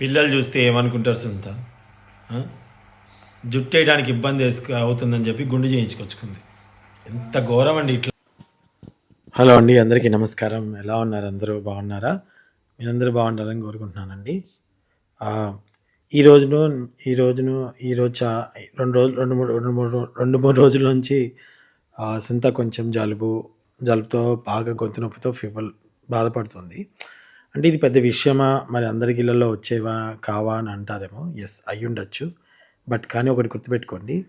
పిల్లలు చూస్తే ఏమనుకుంటారు సొంత జుట్టు వేయడానికి ఇబ్బంది వేసుకు అవుతుందని చెప్పి గుండు చేయించుకొచ్చుకుంది. ఎంత ఘోరం అండి ఇట్లా. హలో అండి అందరికీ నమస్కారం. ఎలా ఉన్నారు? అందరూ బాగున్నారా? మీరందరూ బాగుండాలని కోరుకుంటున్నానండి. ఈ రోజును ఈ రోజును ఈ రోజు చా- రెండు రోజులు రెండు మూడు రెండు మూడు రెండు మూడు రోజుల నుంచి సొంత సుంత కొంచెం జలుబు జలుబుతో బాగా గొంతు నొప్పితో ఫీవర్ బాధపడుతుంది. అంటే ఇది పెద్ద విషయమా? మరి అందరికి ఇళ్ళల్లో వచ్చేవా? కావా అని అంటారేమో. ఎస్ అయి ఉండొచ్చు. బట్ కానీ ఒకటి గుర్తుపెట్టుకోండి.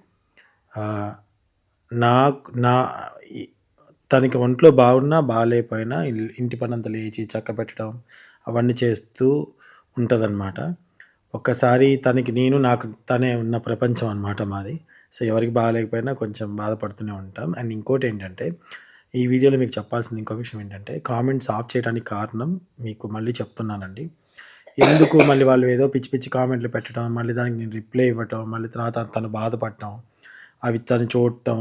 నా నాకు నా తనకి ఒంట్లో బాగున్నా బాగాలేకపోయినా ఇల్- ఇంటి పనంత లేచి చక్క పెట్టడం అవన్నీ చేస్తూ ఉంటుందన్నమాట. ఒక్కసారి తనకి నేను నాకు తనే ఉన్న ప్రపంచం అన్నమాట మాది. సో ఎవరికి బాగాలేకపోయినా కొంచెం బాధపడుతూనే ఉంటాం. అండ్ ఇంకోటి ఏంటంటే ఈ వీడియోలో మీకు చెప్పాల్సింది ఇంకో విషయం ఏంటంటే కామెంట్స్ ఆఫ్ చేయడానికి కారణం మీకు మళ్ళీ చెప్తున్నానండి. ఎందుకు మళ్ళీ వాళ్ళు ఏదో పిచ్చి పిచ్చి కామెంట్లు పెట్టడం మళ్ళీ దానికి నేను రిప్లై ఇవ్వటం మళ్ళీ తర్వాత తను బాధపడటం అవి తను చూడటం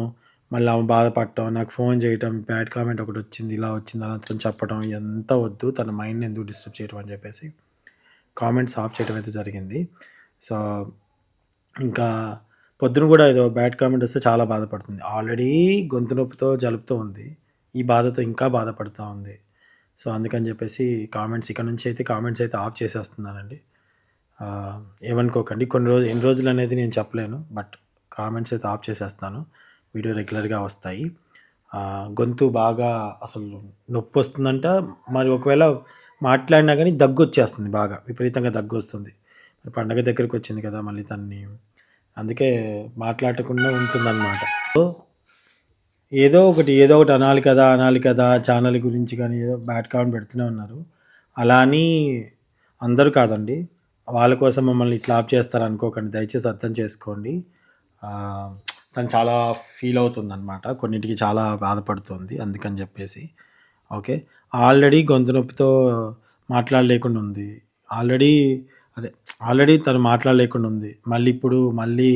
మళ్ళీ ఆమె బాధపడటం నాకు ఫోన్ చేయటం బ్యాడ్ కామెంట్ ఒకటి వచ్చింది ఇలా వచ్చింది అలా తను చెప్పడం ఎంత వద్దు తన మైండ్ని ఎందుకు డిస్టర్బ్ చేయడం అని చెప్పేసి కామెంట్స్ ఆఫ్ చేయడం అయితే జరిగింది. సో ఇంకా పొద్దున కూడా ఏదో బ్యాడ్ కామెంట్ వస్తే చాలా బాధపడుతుంది. ఆల్రెడీ గొంతు నొప్పితో జలుపుతో ఉంది. ఈ బాధతో ఇంకా బాధపడుతూ ఉంది. సో అందుకని చెప్పేసి కామెంట్స్ ఇక్కడ నుంచి అయితే కామెంట్స్ అయితే ఆఫ్ చేసేస్తున్నానండి. ఏమనుకోకండి. కొన్ని రోజులు ఎన్ని రోజులు అనేది నేను చెప్పలేను. బట్ కామెంట్స్ అయితే ఆఫ్ చేసేస్తాను. వీడియో రెగ్యులర్గా వస్తాయి. గొంతు బాగా అసలు నొప్పి వస్తుందంట. మరి ఒకవేళ మాట్లాడినా కానీ దగ్గు వచ్చేస్తుంది బాగా. విపరీతంగా దగ్గు వస్తుంది పండగ దగ్గరికి వచ్చింది కదా మళ్ళీ తన్ని. అందుకే మాట్లాడకుండా ఉంటుందన్నమాట. సో ఏదో ఒకటి ఏదో ఒకటి అనాలి కదా అనాలి కదా ఛానల్ గురించి కానీ ఏదో బ్యాడ్ కామెంట్ పెడుతూనే ఉన్నారు. అలా అని అందరూ కాదండి. వాళ్ళ కోసం మమ్మల్ని ఇట్లా ఆప్ చేస్తారు అనుకోకండి. దయచేసి అర్థం చేసుకోండి. తను చాలా ఫీల్ అవుతుంది అనమాట కొన్నిటికి చాలా బాధపడుతుంది అందుకని చెప్పేసి. ఓకే. ఆల్రెడీ గొంతు నొప్పితో మాట్లాడలేకుండా ఉంది. ఆల్రెడీ ఆల్రెడీ తను మాట్లాడలేకుండా ఉంది. మళ్ళీ ఇప్పుడు మళ్ళీ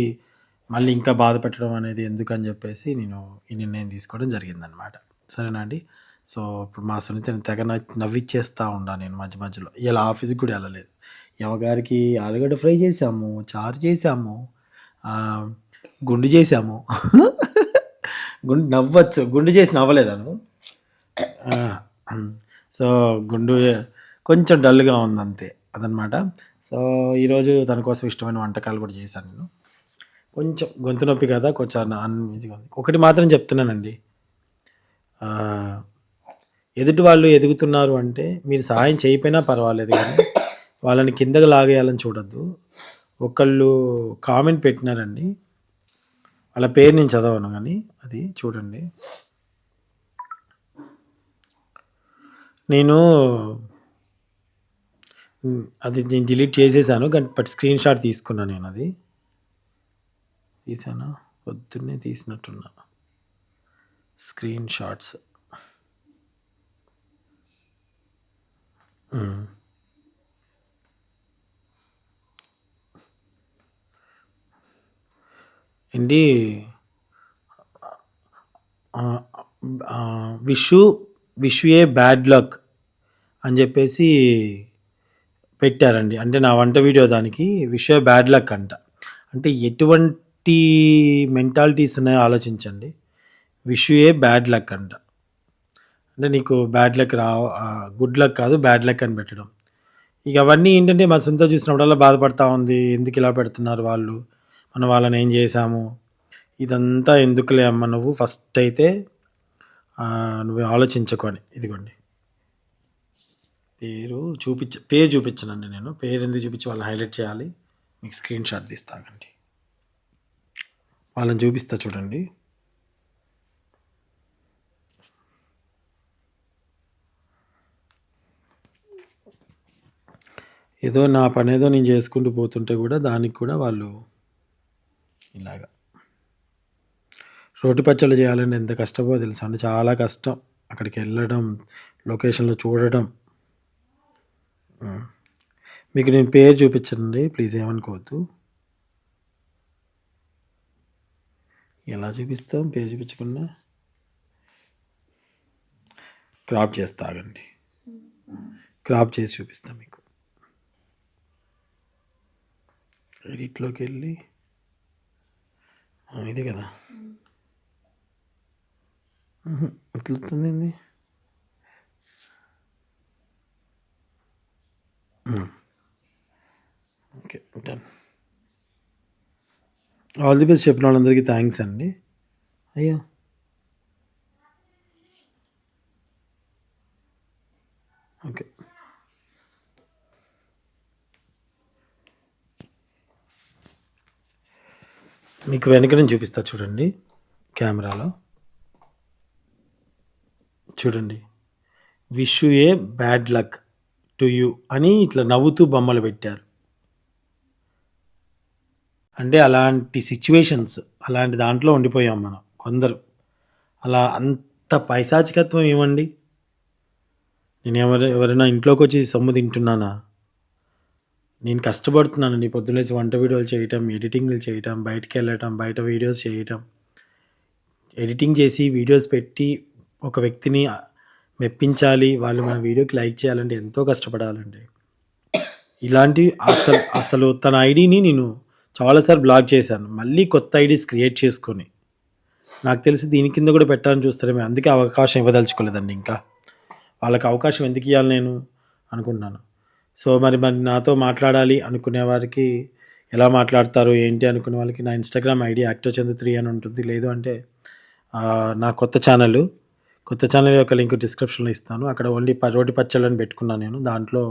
మళ్ళీ ఇంకా బాధ పెట్టడం అనేది ఎందుకని చెప్పేసి నేను ఈ నిర్ణయం తీసుకోవడం జరిగిందనమాట సరేనా అండి? సో ఇప్పుడు మా సునీతని తెగ నవ్విచ్చేస్తూ ఉండా నేను మధ్య మధ్యలో. ఇలా ఆఫీస్కి కూడా వెళ్ళలేదు. యమగారికి ఆలుగడ్డ ఫ్రై చేసాము చారు చేసాము గుండు చేసాము గుండు నవ్వచ్చు. గుండు చేసి నవ్వలేదాను సో గుండు కొంచెం డల్గా ఉంది అంతే అదనమాట సో ఈరోజు తన కోసం ఇష్టమైన వంటకాలు కూడా చేశాను నేను. కొంచెం గొంతు నొప్పి కదా కొంచెం అన్ఈజీగా ఉంది. ఒకటి మాత్రం చెప్తున్నానండి. ఎదుటి వాళ్ళు ఎదుగుతున్నారు అంటే మీరు సహాయం చేయకపోయినా పర్వాలేదు కానీ వాళ్ళని కిందకి లాగేయాలని చూడొద్దు. ఒకళ్ళు కామెంట్ పెట్టినారండి. వాళ్ళ పేరు నేను చదవను కానీ అది చూడండి. నేను అది నేను డిలీట్ చేసేసాను కానీ బట్ స్క్రీన్ షాట్ తీసుకున్నాను నేను అది. తీసానా? పొద్దున్నే తీసినట్టున్నా. Screen shots. ఏంటి? Wish wish a bad luck అని చెప్పేసి పెట్టారండి. అంటే నా వంట వీడియో దానికి విష్ బ్యాడ్ లక్ అంట. అంటే ఎటువంటి మెంటాలిటీస్ ఉన్నాయో ఆలోచించండి. విష్ ఏ బ్యాడ్ లక్ అంట. అంటే నీకు బ్యాడ్ లక్ రా గుడ్ లక్ కాదు బ్యాడ్ లక్ అని పెట్టడం. ఇక అవన్నీ ఏంటంటే మా సొంత చూసినప్పుడల్లా బాధపడతా ఉంది. ఎందుకు ఇలా పెడుతున్నారు వాళ్ళు? మనం వాళ్ళని ఏం చేశాము? ఇదంతా ఎందుకులే అమ్మ నువ్వు? ఫస్ట్ అయితే నువ్వు ఆలోచించుకొని ఇదిగోండి. పేరు చూపించ పేరు చూపించనండి నేను. పేరు ఎందుకు చూపించి వాళ్ళని హైలైట్ చేయాలి? మీకు స్క్రీన్ షాట్ తీస్తానండి. వాళ్ళని చూపిస్తా చూడండి. ఏదో నా పని ఏదో నేను చేసుకుంటూ పోతుంటే కూడా దానికి కూడా వాళ్ళు ఇలాగా. రోటి పచ్చళ్ళు చేయాలంటే ఎంత కష్టమో తెలుసా అండి. చాలా కష్టం. అక్కడికి వెళ్ళడం లొకేషన్లో చూడడం. మీకు నేను పేరు చూపించండి ప్లీజ్ ఏమనుకోవద్దు. ఎలా చూపిస్తాం? పేరు చూపించకుండా? క్రాప్ చేసి తాగండి. క్రాప్ చేసి చూపిస్తాం మీకు. ఎడిట్లోకి వెళ్ళి. ఇదే కదా. ఎట్లా వస్తుంది ఏంది మ్మ్. Okay done all the best చెప్పిన వాళ్ళందరికీ థ్యాంక్స్ అండి అయ్యో ఓకే మీకు వెనక నుంచి చూపిస్తా చూడండి. కెమెరాలో. చూడండి. Wish a bad luck to you అని ఇట్లా నవ్వుతూ బొమ్మలు పెట్టారు. అంటే అలాంటి సిచ్యువేషన్స్ అలాంటి దాంట్లో ఉండిపోయాం మనం కొందరు. అలా అంత పైశాచికత్వం ఏమండి? నేను ఎవరు ఎవరైనా ఇంట్లోకి వచ్చి సొమ్ము తింటున్నానా? నేను కష్టపడుతున్నాను నీ పొద్దులేసి వంట వీడియోలు చేయటం ఎడిటింగ్లు చేయటం బయటకు వెళ్ళటం బయట వీడియోస్ చేయటం. ఎడిటింగ్ చేసి వీడియోస్ పెట్టి ఒక వ్యక్తిని మెప్పించాలి వాళ్ళు మన వీడియోకి లైక్ చేయాలంటే ఎంతో కష్టపడాలండి. ఇలాంటి అసలు అసలు తన ఐడిని నేను చాలాసార్లు బ్లాక్ చేశాను. మళ్ళీ కొత్త ఐడీస్ క్రియేట్ చేసుకొని. నాకు తెలిసి దీని కింద కూడా పెట్టాలని చూస్తారేమో అందుకే అవకాశం ఇవ్వదలుచుకోలేదండి ఇంకా. వాళ్ళకి అవకాశం ఎందుకు ఇవ్వాలి నేను అనుకుంటున్నాను. సో మరి మరి నాతో మాట్లాడాలి అనుకునే వారికి ఎలా మాట్లాడతారు ఏంటి అనుకునే వాళ్ళకి నా Instagram ID actor Chandu three అని ఉంటుంది. లేదు అంటే నా కొత్త ఛానల్ కొత్త ఛానల్ యొక్క లింక్ డిస్క్రిప్షన్లో ఇస్తాను. అక్కడ ఓన్లీ రోటి పచ్చళ్ళని పెట్టుకున్నాను నేను. దాంట్లో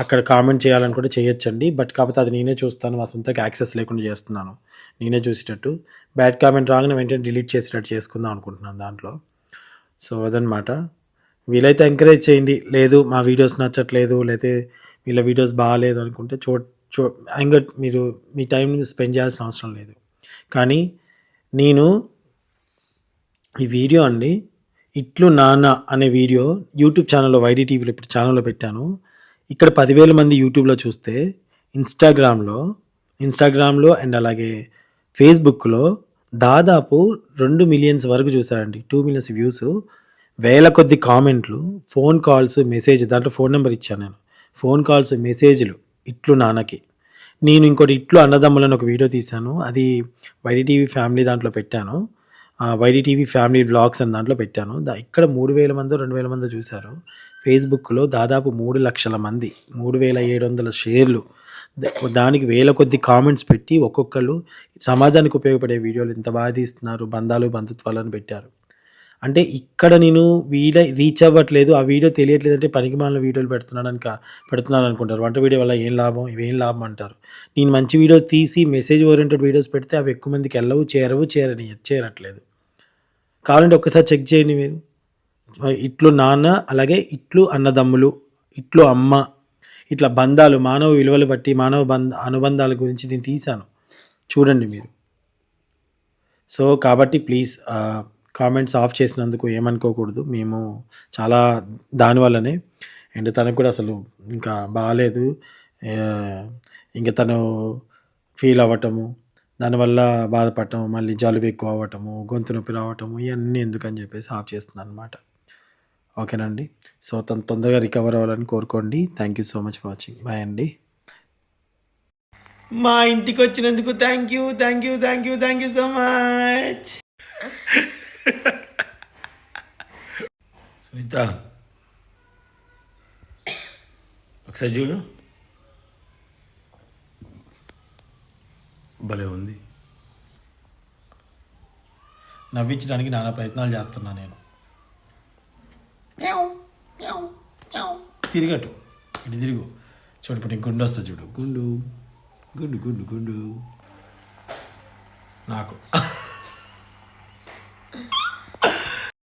అక్కడ కామెంట్ చేయాలని కూడా చేయొచ్చండి. బట్ కాకపోతే అది నేనే చూస్తాను. మా సొంతకి యాక్సెస్ లేకుండా చేస్తున్నాను. నేనే చూసేటట్టు. బ్యాడ్ కామెంట్ రాగానే వెంటనే డిలీట్ చేసేటట్టు చేసుకుందాం అనుకుంటున్నాను దాంట్లో. సో అదనమాట వీలైతే ఎంకరేజ్ చేయండి. లేదు మా వీడియోస్ నచ్చట్లేదు లేకపోతే వీళ్ళ వీడియోస్ బాగాలేదు అనుకుంటే చో చో ఇంకా మీరు మీ టైం స్పెండ్ చేయాల్సిన అవసరం లేదు. కానీ నేను ఈ వీడియో అండి ఇట్లు నాన్న అనే వీడియో యూట్యూబ్ ఛానల్లో వైడి టీవీలో ఇప్పుడు ఛానల్లో పెట్టాను. ఇక్కడ పదివేల మంది యూట్యూబ్లో చూస్తే ఇన్స్టాగ్రామ్లో ఇన్స్టాగ్రామ్లో అండ్ అలాగే ఫేస్బుక్లో దాదాపు రెండు మిలియన్స్ వరకు చూసారండి టూ మిలియన్స్ వ్యూస్ వేల కొద్ది కామెంట్లు ఫోన్ కాల్స్ మెసేజ్ దాంట్లో ఫోన్ నెంబర్ ఇచ్చాను నేను. ఫోన్ కాల్స్ మెసేజ్లు ఇట్లు నాన్నకి. నేను ఇంకోటి ఇట్లు అన్నదమ్ములను ఒక వీడియో తీశాను. అది వైడి టీవీ ఫ్యామిలీ దాంట్లో పెట్టాను. వైడిటీవీ ఫ్యామిలీ బ్లాగ్స్ అని దాంట్లో పెట్టాను. దా ఇక్కడ మూడు వేల మంది రెండు వేల మంది చూశారు. ఫేస్బుక్లో దాదాపు మూడు లక్షల మంది మూడు వేల ఏడు వందల షేర్లు. దానికి వేల కొద్ది కామెంట్స్ పెట్టి ఒక్కొక్కరు సమాజానికి ఉపయోగపడే వీడియోలు ఇంత బాగా తీస్తున్నారు బంధాలు బంధుత్వాలను పెట్టారు. అంటే ఇక్కడ నేను వీడియో రీచ్ అవ్వట్లేదు ఆ వీడియో తెలియట్లేదు అంటే పనికి మాలిన వీడియోలు పెడుతున్నాను అనుక పెడుతున్నాను అనుకుంటారు. వంట వీడియో వల్ల ఏం లాభం ఇవేం లాభం అంటారు. నేను మంచి వీడియో తీసి మెసేజ్ ఓరియంటెడ్ వీడియోస్ పెడితే అవి ఎక్కువ మందికి వెళ్ళవు చేరవు చేరని చేరట్లేదు. కావాలంటే ఒక్కసారి చెక్ చేయండి మీరు. ఇట్లు నాన్న అలాగే ఇట్లు అన్నదమ్ములు ఇట్లు అమ్మ ఇట్లా బంధాలు మానవ విలువలు బట్టి మానవ బంధ అనుబంధాల గురించి నేను తీశాను. చూడండి మీరు. సో కాబట్టి ప్లీజ్ కామెంట్స్ ఆఫ్ చేసినందుకు ఏమనుకోకూడదు. మేము చాలా దానివల్లనే అండ్ తనకు కూడా అసలు ఇంకా బాగాలేదు ఇంకా తను ఫీల్ అవ్వటము దానివల్ల బాధపడటం మళ్ళీ జలుబు ఎక్కువ అవ్వటము గొంతు నొప్పి రావటము ఇవన్నీ ఎందుకని చెప్పేసి ఆఫ్ చేస్తున్నాను అనమాట ఓకేనండి. సో తను తొందరగా రికవర్ అవ్వాలని కోరుకోండి. Thank you so much for watching bye అండి. మా ఇంటికి వచ్చినందుకు thank you thank you thank you thank you so much Sunitha. ఒకసారి చూడు. భలే ఉంది. నవ్వించడానికి నానా ప్రయత్నాలు చేస్తున్నా నేను. తిరిగటు ఇటు తిరుగు. చూడు ఇప్పుడు గుండు వస్తుంది చూడు. గుండు. గుండు గుండు గుండు. నాకు.